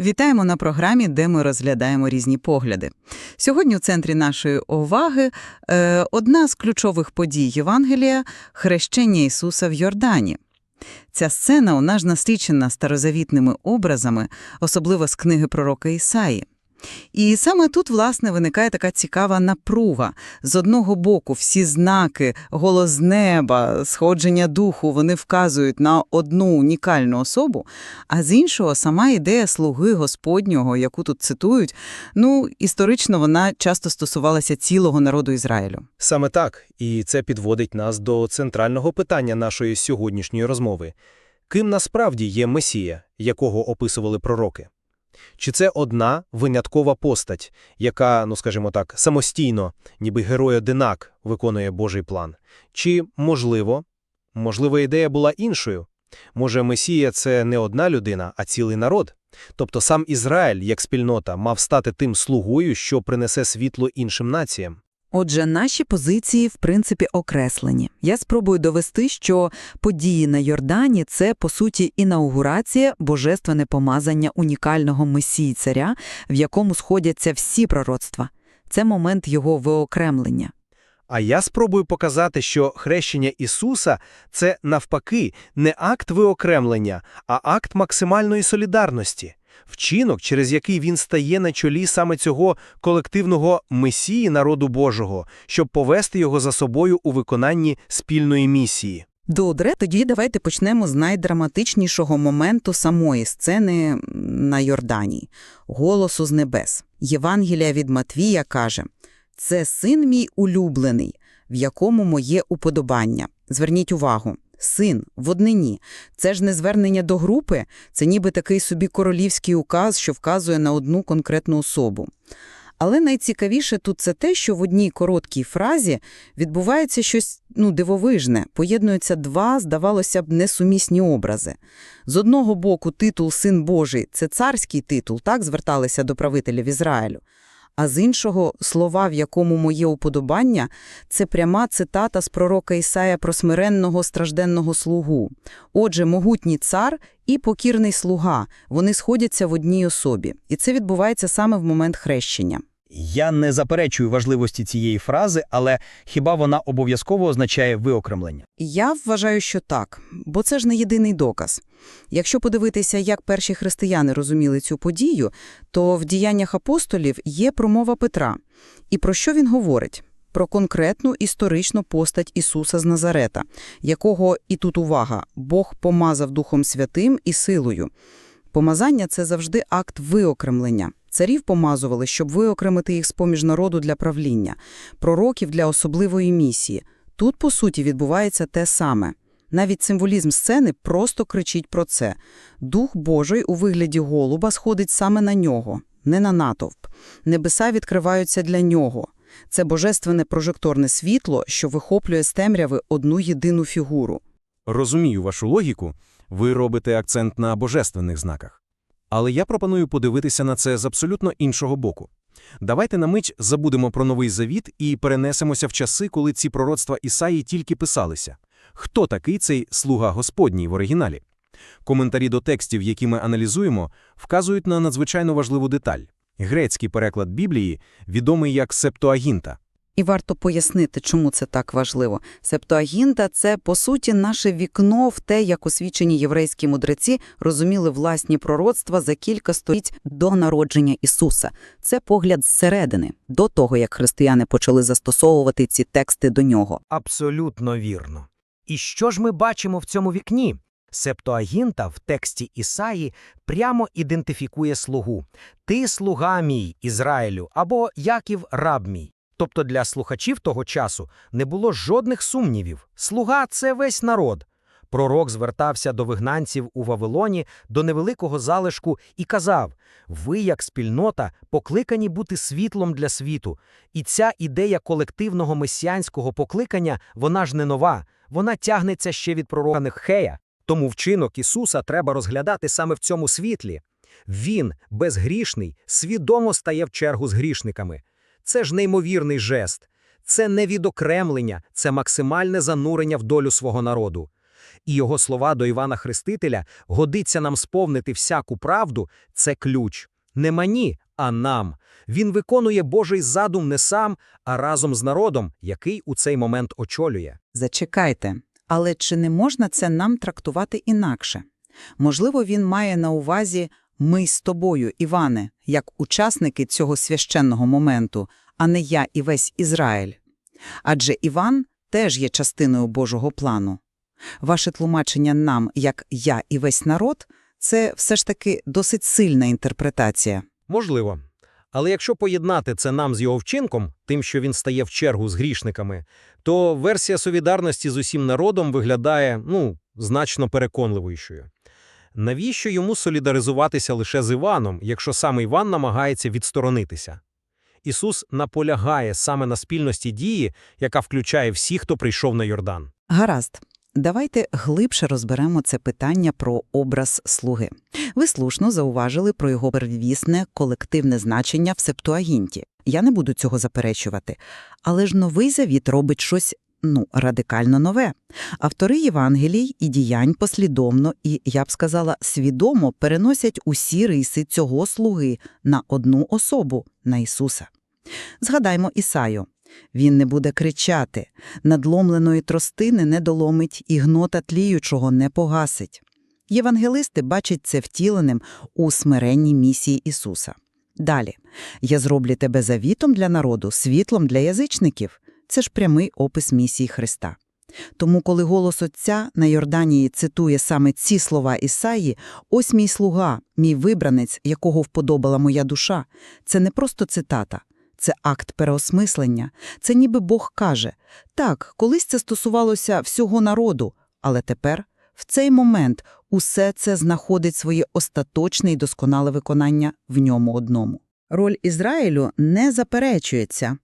Вітаємо на програмі, де ми розглядаємо різні погляди. Сьогодні у центрі нашої уваги е, одна з ключових подій Євангелія – хрещення Ісуса в Йордані. Ця сцена у нас насичена старозавітними образами, особливо з книги пророка Ісаї. І саме тут, власне, виникає така цікава напруга. З одного боку, всі знаки, голос неба, сходження духу, вони вказують на одну унікальну особу, а з іншого, сама ідея слуги Господнього, яку тут цитують, ну, історично вона часто стосувалася цілого народу Ізраїлю. Саме так, і це підводить нас до центрального питання нашої сьогоднішньої розмови. Ким насправді є Месія, якого описували пророки? Чи це одна виняткова постать, яка, ну скажімо так, самостійно, ніби герой-одинак, виконує Божий план? Чи, можливо, можливо, ідея була іншою? Може, Месія – це не одна людина, а цілий народ? Тобто сам Ізраїль, як спільнота, мав стати тим слугою, що принесе світло іншим націям? Отже, наші позиції, в принципі, окреслені. Я спробую довести, що події на Йордані – це, по суті, інаугурація, божественне помазання унікального месії-царя, в якому сходяться всі пророцтва. Це момент його виокремлення. А я спробую показати, що хрещення Ісуса – це, навпаки, не акт виокремлення, а акт максимальної солідарності. Вчинок, через який він стає на чолі саме цього колективного месії народу Божого, щоб повести його за собою у виконанні спільної місії. Добре, тоді давайте почнемо з найдраматичнішого моменту самої сцени на Йордані – голосу з небес. Євангелія від Матвія каже «Це син мій улюблений, в якому моє уподобання». Зверніть увагу. Син, в однині. Це ж не звернення до групи, це ніби такий собі королівський указ, що вказує на одну конкретну особу. Але найцікавіше тут це те, що в одній короткій фразі відбувається щось ну, дивовижне, поєднуються два, здавалося б, несумісні образи. З одного боку, титул «Син Божий» – це царський титул, так зверталися до правителів Ізраїлю. А з іншого, слова, в якому моє уподобання, це пряма цитата з пророка Ісая про смиренного стражденного слугу. Отже, могутній цар і покірний слуга, вони сходяться в одній особі. І це відбувається саме в момент хрещення. Я не заперечую важливості цієї фрази, але хіба вона обов'язково означає виокремлення? Я вважаю, що так, бо це ж не єдиний доказ. Якщо подивитися, як перші християни розуміли цю подію, то в діяннях апостолів є промова Петра. І про що він говорить? Про конкретну історичну постать Ісуса з Назарета, якого, і тут увага, Бог помазав Духом Святим і силою. Помазання – це завжди акт виокремлення. Царів помазували, щоб виокремити їх з-поміж народу для правління, пророків для особливої місії. Тут, по суті, відбувається те саме. Навіть символізм сцени просто кричить про це. Дух Божий у вигляді голуба сходить саме на нього, не на натовп. Небеса відкриваються для нього. Це божественне прожекторне світло, що вихоплює з темряви одну єдину фігуру. Розумію вашу логіку, ви робите акцент на божественних знаках. Але я пропоную подивитися на це з абсолютно іншого боку. Давайте на мить забудемо про Новий Завіт і перенесемося в часи, коли ці пророцтва Ісаї тільки писалися. Хто такий цей «слуга Господній» в оригіналі? Коментарі до текстів, які ми аналізуємо, вказують на надзвичайно важливу деталь. Грецький переклад Біблії відомий як Септуагінта. І варто пояснити, чому це так важливо. Септуагінта – це, по суті, наше вікно в те, як освічені єврейські мудреці розуміли власні пророцтва за кілька століть до народження Ісуса. Це погляд зсередини, до того, як християни почали застосовувати ці тексти до нього. Абсолютно вірно. І що ж ми бачимо в цьому вікні? Септуагінта в тексті Ісаї прямо ідентифікує слугу. Ти слуга мій, Ізраїлю, або Яків раб мій. Тобто для слухачів того часу не було жодних сумнівів. Слуга це весь народ. Пророк звертався до вигнанців у Вавилоні, до невеликого залишку і казав: Ви, як спільнота, покликані бути світлом для світу. І ця ідея колективного месіанського покликання, вона ж не нова, вона тягнеться ще від пророка Нехея. Тому вчинок Ісуса треба розглядати саме в цьому світлі. Він, безгрішний, свідомо стає в чергу з грішниками. Це ж неймовірний жест, це не відокремлення, це максимальне занурення в долю свого народу. І його слова до Івана Хрестителя «годиться нам сповнити всяку правду» – це ключ. Не мені, а нам. Він виконує Божий задум не сам, а разом з народом, який у цей момент очолює. Зачекайте, але чи не можна це нам трактувати інакше? Можливо, він має на увазі «ми з тобою, Іване», як учасники цього священного моменту, а не я і весь Ізраїль. Адже Іван теж є частиною Божого плану. Ваше тлумачення нам, як «я і весь народ» – це все ж таки досить сильна інтерпретація. Можливо. Але якщо поєднати це нам з його вчинком, тим, що він стає в чергу з грішниками, то версія солідарності з усім народом виглядає, ну, значно переконливішою. Навіщо йому солідаризуватися лише з Іваном, якщо саме Іван намагається відсторонитися? Ісус наполягає саме на спільності дії, яка включає всіх, хто прийшов на Йордан. Гаразд. Давайте глибше розберемо це питання про образ слуги. Ви слушно зауважили про його первісне колективне значення в Септуагінті. Я не буду цього заперечувати. Але ж новий завіт робить щось, ну, радикально нове. Автори Євангелій і діянь послідовно і, я б сказала, свідомо переносять усі риси цього слуги на одну особу – на Ісуса. Згадаймо Ісаю. Він не буде кричати, надломленої тростини не доломить і гнота тліючого не погасить. Євангелисти бачать це втіленим у смиренній місії Ісуса. Далі. «Я зроблю тебе завітом для народу, світлом для язичників». Це ж прямий опис місії Христа. Тому, коли голос Отця на Йорданії цитує саме ці слова Ісаї, «Ось мій слуга, мій вибранець, якого вподобала моя душа», це не просто цитата, це акт переосмислення. Це ніби Бог каже, так, колись це стосувалося всього народу, але тепер, в цей момент, усе це знаходить своє остаточне і досконале виконання в ньому одному. Роль Ізраїлю не заперечується,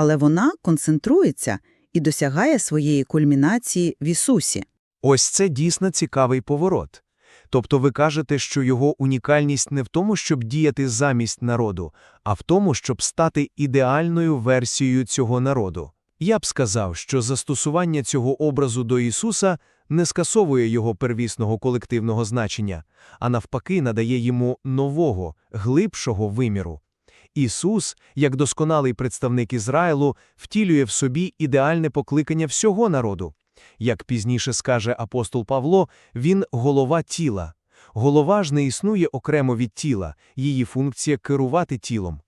але вона концентрується і досягає своєї кульмінації в Ісусі. Ось це дійсно цікавий поворот. Тобто ви кажете, що його унікальність не в тому, щоб діяти замість народу, а в тому, щоб стати ідеальною версією цього народу. Я б сказав, що застосування цього образу до Ісуса не скасовує його первісного колективного значення, а навпаки надає йому нового, глибшого виміру. Ісус, як досконалий представник Ізраїлу, втілює в собі ідеальне покликання всього народу. Як пізніше скаже апостол Павло, він – голова тіла. Голова ж не існує окремо від тіла, її функція – керувати тілом.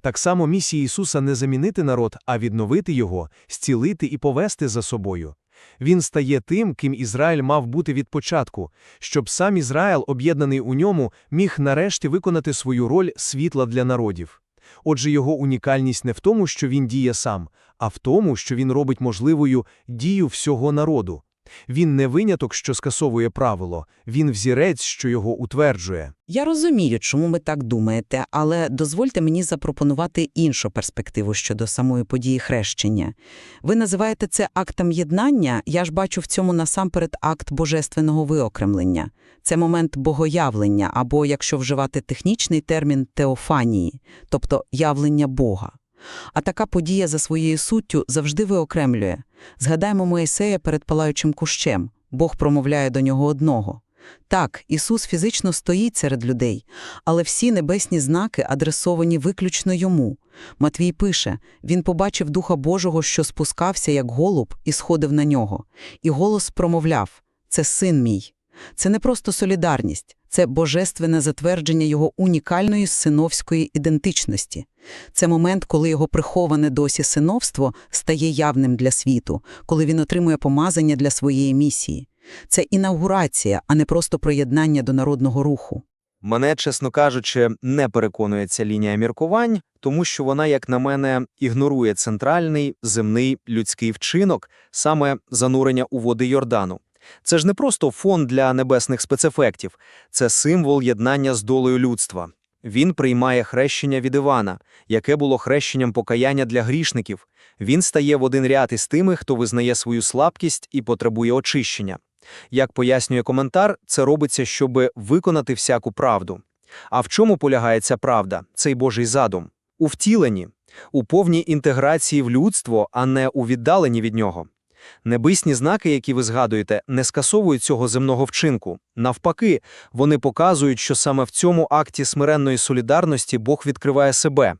Так само місія Ісуса не замінити народ, а відновити його, зцілити і повести за собою. Він стає тим, ким Ізраїль мав бути від початку, щоб сам Ізраїл, об'єднаний у ньому, міг нарешті виконати свою роль світла для народів. Отже, його унікальність не в тому, що він діє сам, а в тому, що він робить можливою дію всього народу. Він не виняток, що скасовує правило, він взірець, що його утверджує. Я розумію, чому ви так думаєте, але дозвольте мені запропонувати іншу перспективу щодо самої події хрещення. Ви називаєте це актом єднання, я ж бачу в цьому насамперед акт божественного виокремлення. Це момент богоявлення, або, якщо вживати технічний термін, теофанії, тобто явлення Бога. А така подія за своєю суттю завжди виокремлює. Згадаємо Моїсея перед палаючим кущем. Бог промовляє до нього одного. Так, Ісус фізично стоїть серед людей, але всі небесні знаки адресовані виключно йому. Матвій пише, він побачив Духа Божого, що спускався, як голуб, і сходив на нього. І голос промовляв «Це син мій». Це не просто солідарність, це божественне затвердження його унікальної синовської ідентичності. Це момент, коли його приховане досі синовство стає явним для світу, коли він отримує помазання для своєї місії. Це інаугурація, а не просто приєднання до народного руху. Мене, чесно кажучи, не переконує ця лінія міркувань, тому що вона, як на мене, ігнорує центральний земний людський вчинок, саме занурення у води Йордану. Це ж не просто фон для небесних спецефектів, це символ єднання з долею людства. Він приймає хрещення від Івана, яке було хрещенням покаяння для грішників. Він стає в один ряд із тими, хто визнає свою слабкість і потребує очищення. Як пояснює коментар, це робиться, щоб виконати всяку правду. А в чому полягає ця правда, цей Божий задум? У втіленні, у повній інтеграції в людство, а не у віддаленні від нього. Небесні знаки, які ви згадуєте, не скасовують цього земного вчинку. Навпаки, вони показують, що саме в цьому акті смиренної солідарності Бог відкриває себе.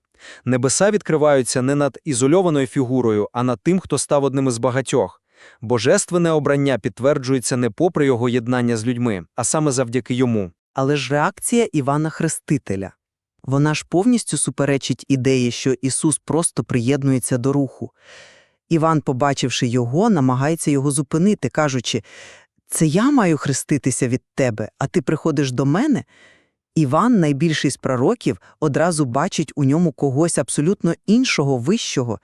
Небеса відкриваються не над ізольованою фігурою, а над тим, хто став одним із багатьох. Божественне обрання підтверджується не попри його єднання з людьми, а саме завдяки йому. Але ж реакція Івана Хрестителя. Вона ж повністю суперечить ідеї, що Ісус просто приєднується до руху. Іван, побачивши його, намагається його зупинити, кажучи, «Це я маю хреститися від тебе, а ти приходиш до мене?» Іван, найбільший з пророків, одразу бачить у ньому когось абсолютно іншого, вищого.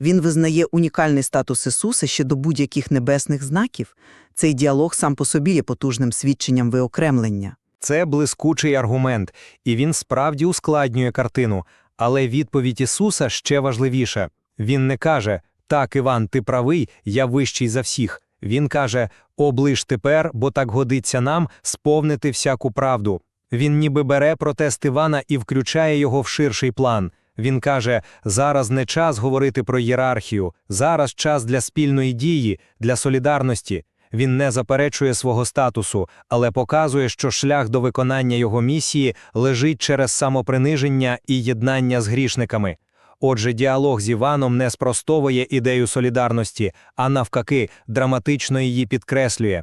Він визнає унікальний статус Ісуса ще до будь-яких небесних знаків. Цей діалог сам по собі є потужним свідченням виокремлення. Це блискучий аргумент, і він справді ускладнює картину. Але відповідь Ісуса ще важливіша. Він не каже «Так, Іван, ти правий, я вищий за всіх». Він каже «Оближ тепер, бо так годиться нам сповнити всяку правду». Він ніби бере протест Івана і включає його в ширший план. Він каже, зараз не час говорити про ієрархію, зараз час для спільної дії, для солідарності. Він не заперечує свого статусу, але показує, що шлях до виконання його місії лежить через самоприниження і єднання з грішниками. Отже, діалог з Іваном не спростовує ідею солідарності, а навпаки, драматично її підкреслює.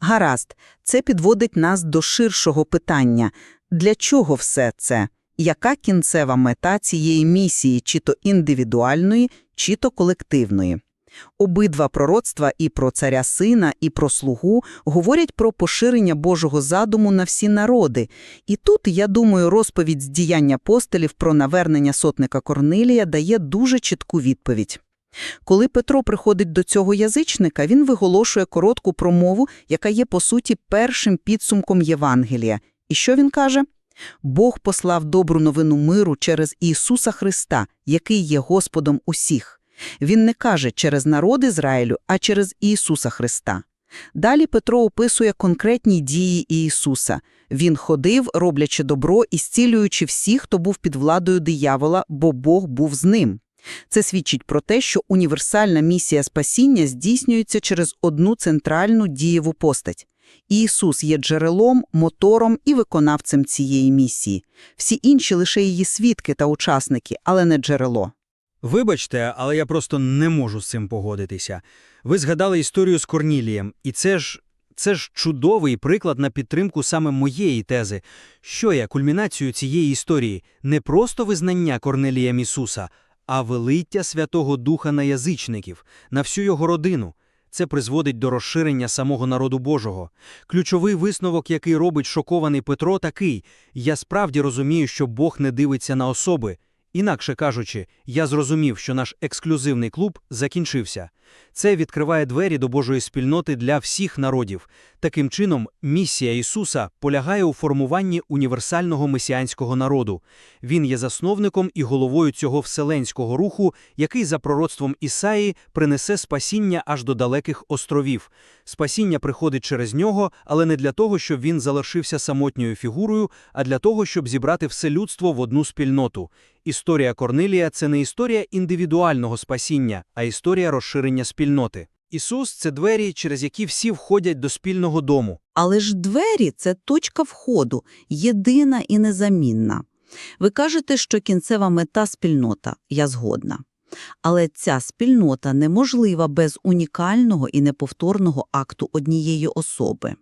Гаразд, це підводить нас до ширшого питання. Для чого все це? Яка кінцева мета цієї місії, чи то індивідуальної, чи то колективної? Обидва пророцтва і про царя сина, і про слугу говорять про поширення Божого задуму на всі народи. І тут, я думаю, розповідь з діянь апостолів про навернення сотника Корнилія дає дуже чітку відповідь. Коли Петро приходить до цього язичника, він виголошує коротку промову, яка є, по суті, першим підсумком Євангелія. І що він каже? Бог послав добру новину миру через Ісуса Христа, який є Господом усіх. Він не каже через народ Ізраїлю, а через Ісуса Христа. Далі Петро описує конкретні дії Ісуса. Він ходив, роблячи добро і зцілюючи всіх, хто був під владою диявола, бо Бог був з ним. Це свідчить про те, що універсальна місія спасіння здійснюється через одну центральну дієву постать. Ісус є джерелом, мотором і виконавцем цієї місії. Всі інші лише її свідки та учасники, але не джерело. Вибачте, але я просто не можу з цим погодитися. Ви згадали історію з Корнілієм, і це ж це ж чудовий приклад на підтримку саме моєї тези, що є кульмінацією цієї історії не просто визнання Корнелієм Ісуса, а велиття Святого Духа на язичників, на всю його родину. Це призводить до розширення самого народу Божого. Ключовий висновок, який робить шокований Петро, такий: я справді розумію, що Бог не дивиться на особи. Інакше кажучи, я зрозумів, що наш ексклюзивний клуб закінчився. Це відкриває двері до Божої спільноти для всіх народів. Таким чином, місія Ісуса полягає у формуванні універсального месіанського народу. Він є засновником і головою цього вселенського руху, який за пророцтвом Ісаї принесе спасіння аж до далеких островів. Спасіння приходить через нього, але не для того, щоб він залишився самотньою фігурою, а для того, щоб зібрати все людство в одну спільноту. Історія Корнилія – це не історія індивідуального спасіння, а історія розширення спільноти. Ісус – це двері, через які всі входять до спільного дому. Але ж двері – це точка входу, єдина і незамінна. Ви кажете, що кінцева мета – спільнота. Я згодна. Але ця спільнота неможлива без унікального і неповторного акту однієї особи.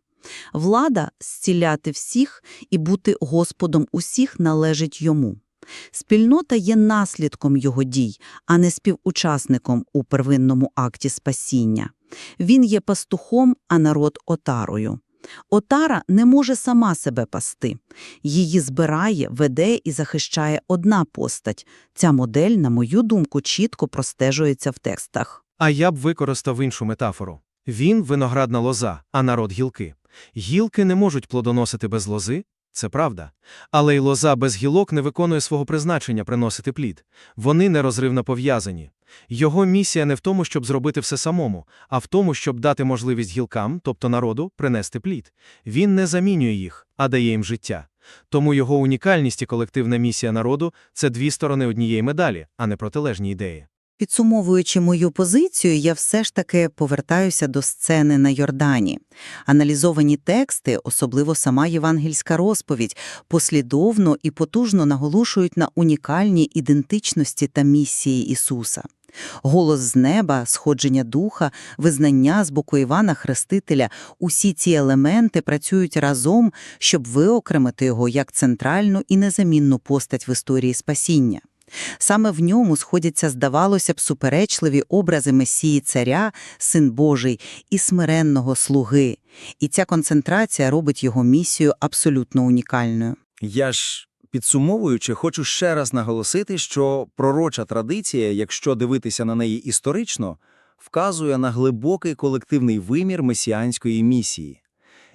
Влада – зціляти всіх і бути Господом усіх належить йому. Спільнота є наслідком його дій, а не співучасником у первинному акті спасіння. Він є пастухом, а народ – отарою. Отара не може сама себе пасти. Її збирає, веде і захищає одна постать. Ця модель, на мою думку, чітко простежується в текстах. А я б використав іншу метафору. Він – виноградна лоза, а народ – гілки. Гілки не можуть плодоносити без лози, це правда. Але й лоза без гілок не виконує свого призначення приносити плід. Вони нерозривно пов'язані. Його місія не в тому, щоб зробити все самому, а в тому, щоб дати можливість гілкам, тобто народу, принести плід. Він не замінює їх, а дає їм життя. Тому його унікальність і колективна місія народу – це дві сторони однієї медалі, а не протилежні ідеї. Підсумовуючи мою позицію, я все ж таки повертаюся до сцени на Йордані. Аналізовані тексти, особливо сама євангельська розповідь, послідовно і потужно наголошують на унікальній ідентичності та місії Ісуса. Голос з неба, сходження духа, визнання з боку Івана Хрестителя – усі ці елементи працюють разом, щоб виокремити його як центральну і незамінну постать в історії спасіння. Саме в ньому сходяться, здавалося б, суперечливі образи Месії царя, Син Божий і смиренного слуги. І ця концентрація робить його місію абсолютно унікальною. Я ж, підсумовуючи, хочу ще раз наголосити, що пророча традиція, якщо дивитися на неї історично, вказує на глибокий колективний вимір месіанської місії.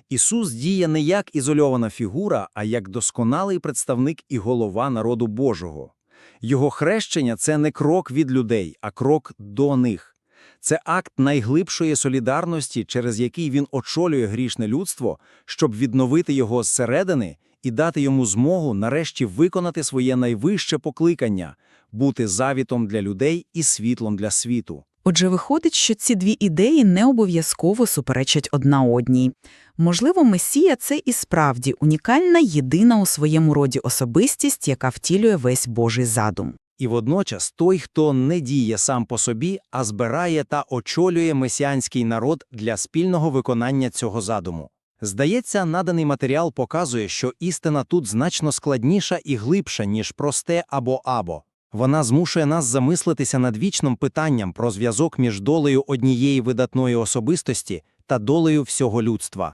Ісус діє не як ізольована фігура, а як досконалий представник і голова народу Божого. Його хрещення – це не крок від людей, а крок до них. Це акт найглибшої солідарності, через який він очолює грішне людство, щоб відновити його зсередини і дати йому змогу нарешті виконати своє найвище покликання – бути завітом для людей і світлом для світу. Отже, виходить, що ці дві ідеї не обов'язково суперечать одна одній. Можливо, Месія – це і справді унікальна, єдина у своєму роді особистість, яка втілює весь Божий задум. І водночас той, хто не діє сам по собі, а збирає та очолює месіанський народ для спільного виконання цього задуму. Здається, наданий матеріал показує, що істина тут значно складніша і глибша, ніж просте або-або. Вона змушує нас замислитися над вічним питанням про зв'язок між долею однієї видатної особистості та долею всього людства.